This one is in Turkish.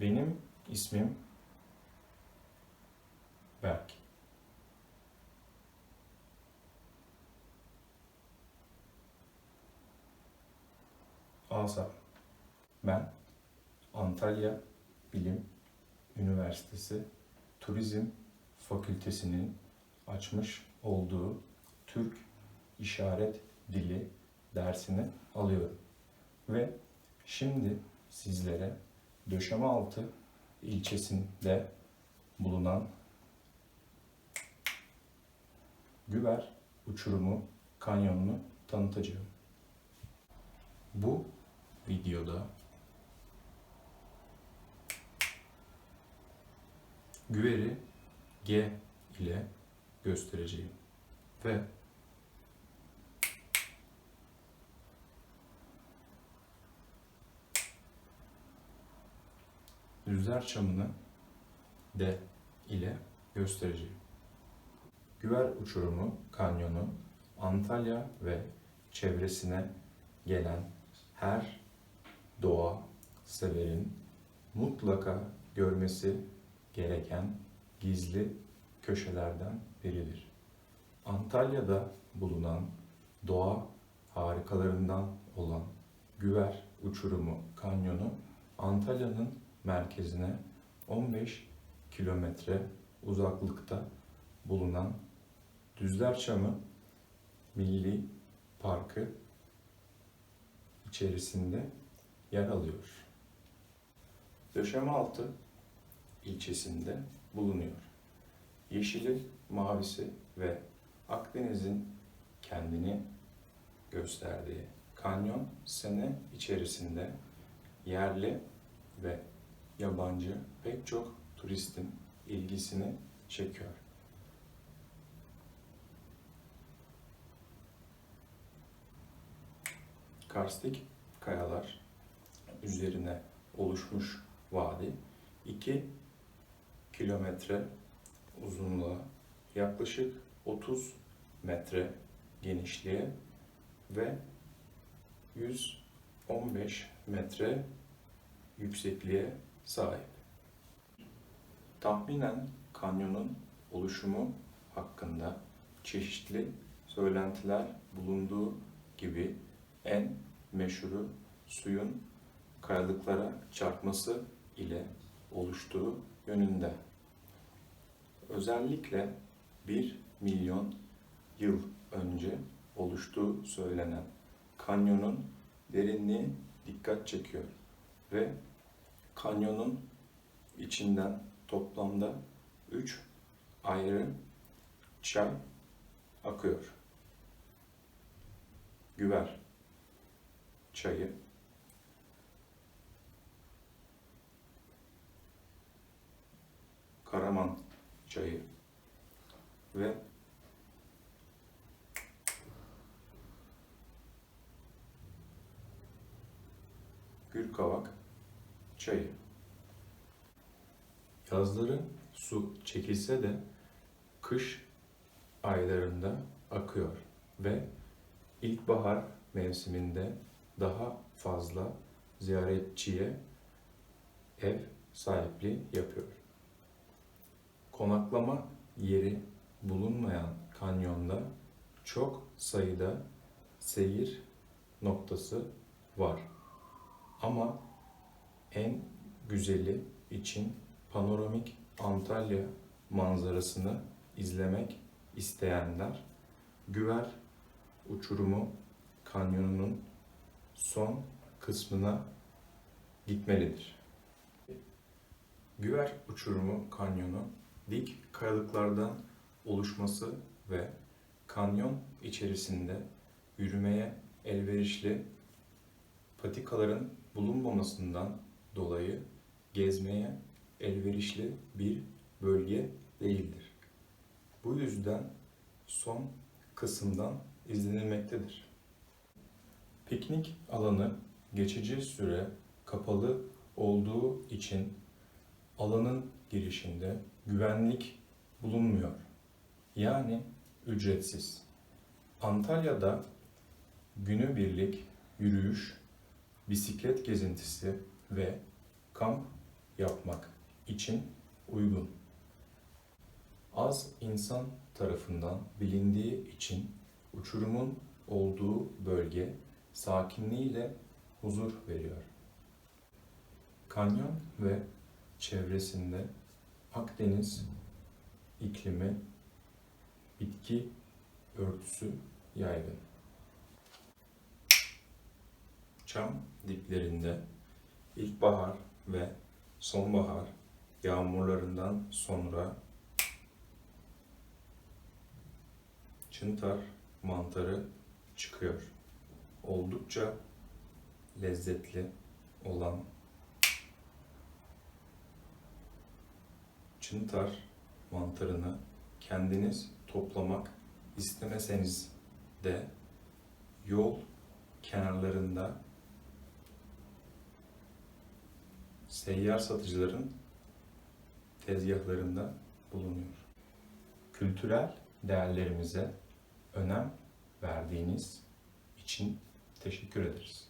Benim ismim Berk. Asap. Ben Antalya Bilim Üniversitesi Turizm Fakültesinin açmış olduğu Türk İşaret Dili dersini alıyorum. Ve şimdi sizlere Döşemealtı ilçesinde bulunan Güver Uçurumu Kanyonu'nu tanıtacağım. Bu videoda Güver'i G ile göstereceğim ve Rüzgar çamını D ile göstereceğim. Güver Uçurumu Kanyonu Antalya ve çevresine gelen her doğa severin mutlaka görmesi gereken gizli köşelerden biridir. Antalya'da bulunan doğa harikalarından olan Güver Uçurumu Kanyonu Antalya'nın merkezine 15 kilometre uzaklıkta bulunan Düzlerçamı Milli Parkı içerisinde yer alıyor. Döşemealtı ilçesinde bulunuyor. Yeşili, mavisi ve Akdeniz'in kendini gösterdiği kanyon sene içerisinde yerli ve yabancı pek çok turistin ilgisini çekiyor. Karstik kayalar üzerine oluşmuş vadi 2 kilometre uzunluğa yaklaşık 30 metre genişliğe ve 115 metre yüksekliğe sahip. Tahminen kanyonun oluşumu hakkında çeşitli söylentiler bulunduğu gibi en meşhuru suyun kayalıklara çarpması ile oluştuğu yönünde. Özellikle 1 milyon yıl önce oluştuğu söylenen kanyonun derinliği dikkat çekiyor ve kanyonun içinden toplamda 3 ayrı çay akıyor. Güver çayı, Karaman çayı ve Gülkavak çayı. Yazları su çekilse de kış aylarında akıyor ve ilkbahar mevsiminde daha fazla ziyaretçiye ev sahipliği yapıyor. Konaklama yeri bulunmayan kanyonda çok sayıda seyir noktası var. Ama en güzeli için panoramik Antalya manzarasını izlemek isteyenler Güver Uçurumu Kanyonu'nun son kısmına gitmelidir. Güver Uçurumu Kanyonu dik kayalıklardan oluşması ve kanyon içerisinde yürümeye elverişli patikaların bulunmamasından dolayı gezmeye elverişli bir bölge değildir. Bu yüzden son kısımdan izlenilmektedir. Piknik alanı geçici süre kapalı olduğu için alanın girişinde güvenlik bulunmuyor. Yani ücretsiz. Antalya'da günübirlik yürüyüş, bisiklet gezintisi ve kamp yapmak için uygun. Az insan tarafından bilindiği için uçurumun olduğu bölge sakinliğiyle huzur veriyor. Kanyon ve çevresinde Akdeniz iklimi bitki örtüsü yaygın. Çam diplerinde ilkbahar ve sonbahar yağmurlarından sonra çıntar mantarı çıkıyor. Oldukça lezzetli olan çıntar mantarını kendiniz toplamak istemeseniz de yol kenarlarında seyyar satıcıların tezgahlarında bulunuyor. Kültürel değerlerimize önem verdiğiniz için teşekkür ederiz.